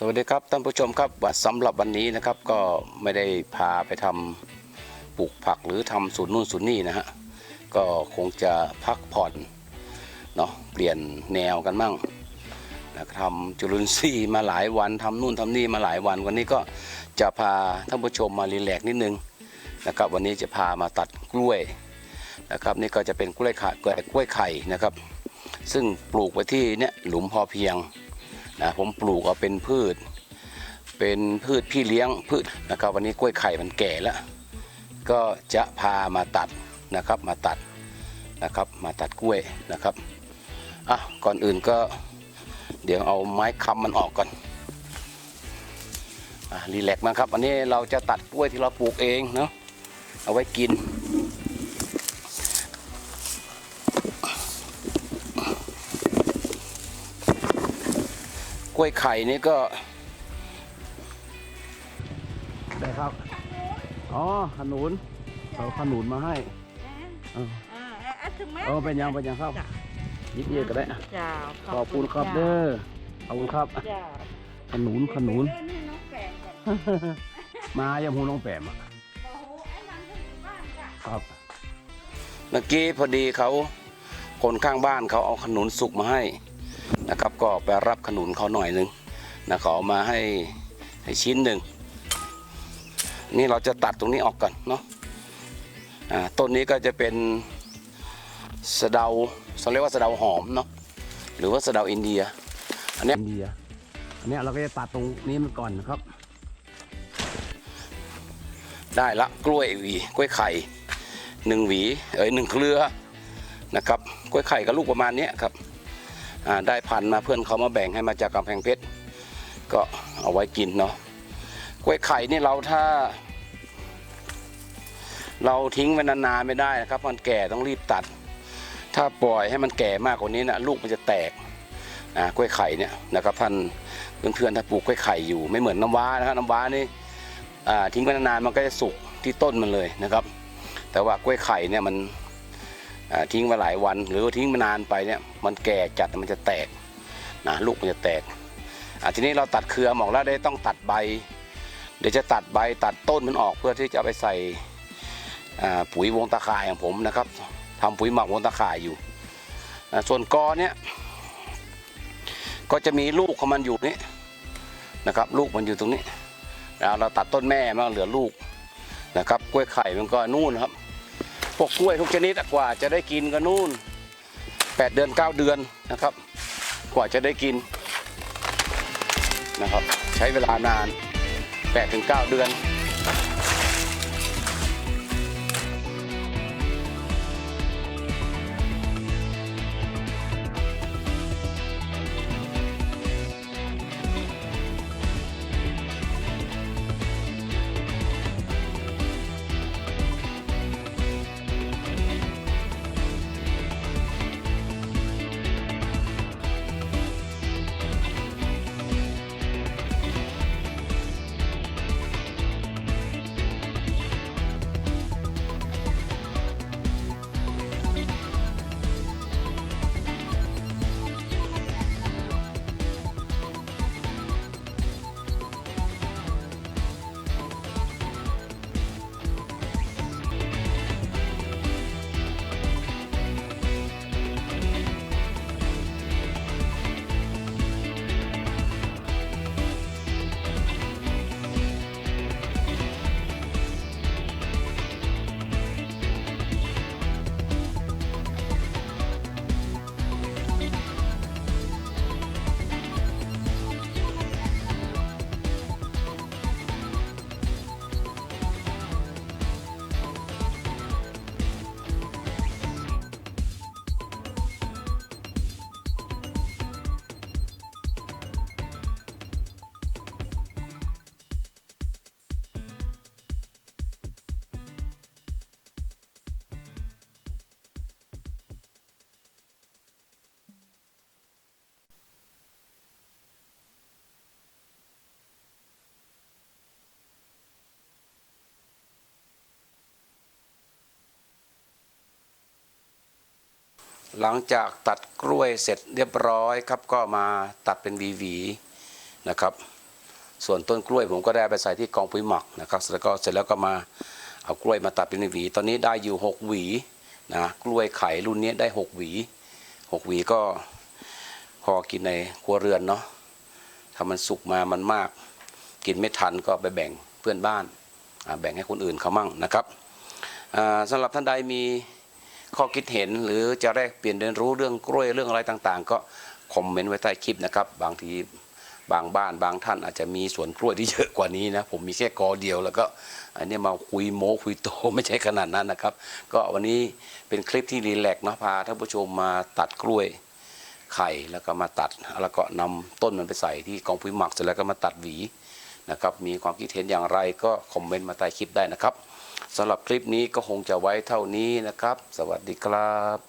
สวัสดีครับท่านผู้ชมครับว่าสำหรับวันนี้นะครับก็ไม่ได้พาไปทำปลูกผักหรือทำศูนนู่นศูนนี่นะฮะก็คงจะพักผ่อนเนาะเปลี่ยนแนวกันมั่งนะทำจุลินทรีย์มาหลายวันทำนู่นทำนี่มาหลายวัน วันนี้ก็จะพาท่านผู้ชมมารีแลกนิดนึงนะครับวันนี้จะพามาตัดกล้วยนะครับนี่ก็จะเป็นกล้วยไข่กล้วยไข่นะครับ ซึ่งปลูกไว้ที่เนี่ยหลุมพอเพียง นะผมปลูกเอาเป็นพืช เป็นพืชพี่เลี้ยงพืชนะครับวันนี้กล้วยไข่มันแก่แล้ว ก็จะพามาตัดนะครับมาตัดนะครับมาตัดกล้วยนะครับอะก่อนอื่นก็ เดี๋ยวเอาไม้ค้ำมันออกก่อนอะรีแลกซ์มาครับอันนี้เราจะตัดกล้วยที่เราปลูกเองเนาะเอาไว้กิน กล้วยไข่นี่ก็ได้ครับ อ๋อขนุนเอาขนุนมาให้เอออ่าอะถึงแม้เออเป็นยังเป็นยังครับจ้ะยิบเยียก็ได้จ้าขอบคุณครับเด้อขอบคุณครับ จ้าขนุนขนุน เดิให้น้องแปงก่อนมายังหูน้องแปมอะโอ้โหไอ้มันก็อยู่บ้านจ้ะครับ เมื่อกี้พอดีเขาคนข้างบ้านเขาเอาขนุนสุกมาให้ นะครับ ก็ไปรับขนุนเขาหน่อยหนึงนะเขาเอามาให้ให้ชิ้นหนึ่งนี่เราจะตัดตรงนี้ออกก่อนเนาะอ่าต้นนี้ก็จะเป็นสะเดาเขาเรียกว่าสะเดาหอมเนาะหรือว่าสะเดาอินเดีย อันเนี้ยอินเดียอันเนี้ยเราก็จะตัดตรงนี้มันก่อนนะครับ ได้ละกล้วยหวีกล้วยไข่หนึ่งหวีเอ้ยหนึ่งเครือนะครับกล้วยไข่กับลูกประมาณเนี้ยครับอ่า ได้พันมาเพื่อนเขามาแบ่งให้มาจากกำแพงเพชรก็เอาไว้กินเนาะกล้วยไข่นี่เราถ้า เราทิ้งไว้นานๆไม่ได้นะครับ มันแก่ต้องรีบตัด ถ้าปล่อยให้มันแก่มากกว่านี้นะลูกมันจะแตกกล้วยไข่เนี่ยนะครับท่านเพื่อนๆถ้าปลูกกล้วยไข่อยู่ไม่เหมือนน้ำว้านะครับน้ำว้านี่ทิ้งไว้นานๆมันก็จะสุกที่ต้นมันเลยนะครับ แต่ว่ากล้วยไข่เนี่ยมัน ทิ้งไว้หลายวัน หรือว่าทิ้งมานานไปเนี่ยมันแก่จัดมันจะแตกนะลูกมันจะแตกอ่าทีนี้เราตัดเครือหมอกแล้วได้ต้องตัดใบ เดี๋ยวจะตัดใบตัดต้นมันออกเพื่อที่จะไปใส่ปุ๋ยวงตะข่ายของผมนะครับทำปุ๋ยหมักวงตะข่ายอยู่ ส่วนกอเนี่ยก็จะมีลูกของมันอยู่นี่นะครับ ลูกมันอยู่ตรงนี้แล้วเราตัดต้นแม่มาเหลือลูกนะครับกล้วยไข่มันก็นู่นครับ พวกกล้วยทุกชนิดกว่าจะได้กินก็นู่นแปดเดือนเก้าเดือนนะครับ กว่าจะได้กินนะครับ ใช้เวลานานแปดถึงเก้าเดือน หลังจากตัดกล้วยเสร็จเรียบร้อยครับ ก็มาตัดเป็นหวีๆนะครับ ส่วนต้นกล้วยผมก็ได้ไปใส่ที่กองปุ๋ยหมักนะครับแล้วก็เสร็จแล้วก็มาเอากล้วยมาตัดเป็นหวี ตอนนี้ได้อยู่หกหวีนะกล้วยไข่รุ่นนี้ได้หกหวีหกหวีก็พอกินในครัวเรือนเนาะถ้ามันสุกมามันมาก กินไม่ทันก็ไปแบ่งเพื่อนบ้าน แบ่งให้คนอื่นเขามั่งนะครับสำหรับท่านใดมี ข้อคิดเห็นหรือจะแลกเปลี่ยนเรียนรู้เรื่องกล้วยเรื่องอะไรต่างๆ ก็คอมเมนต์ไว้ใต้คลิปนะครับ บางทีบางบ้านบางท่านอาจจะมีสวนกล้วยที่เยอะกว่านี้นะ ผมมีแค่กอเดียวแล้วก็อันนี้มาคุยโม้คุยโตไม่ใช่ขนาดนั้นนะครับ ก็วันนี้เป็นคลิปที่รีแลกเนาะพาท่านผู้ชมมาตัดกล้วยไข่แล้วก็มาตัดแล้วก็นำต้นมันไปใส่ที่กองปุ๋ยหมักเสร็จแล้วก็มาตัดหวีนะครับมีความคิดเห็นอย่างไรก็คอมเมนต์มาใต้คลิปได้นะครับ สำหรับคลิปนี้ก็คงจะไว้เท่านี้นะครับ สวัสดีครับ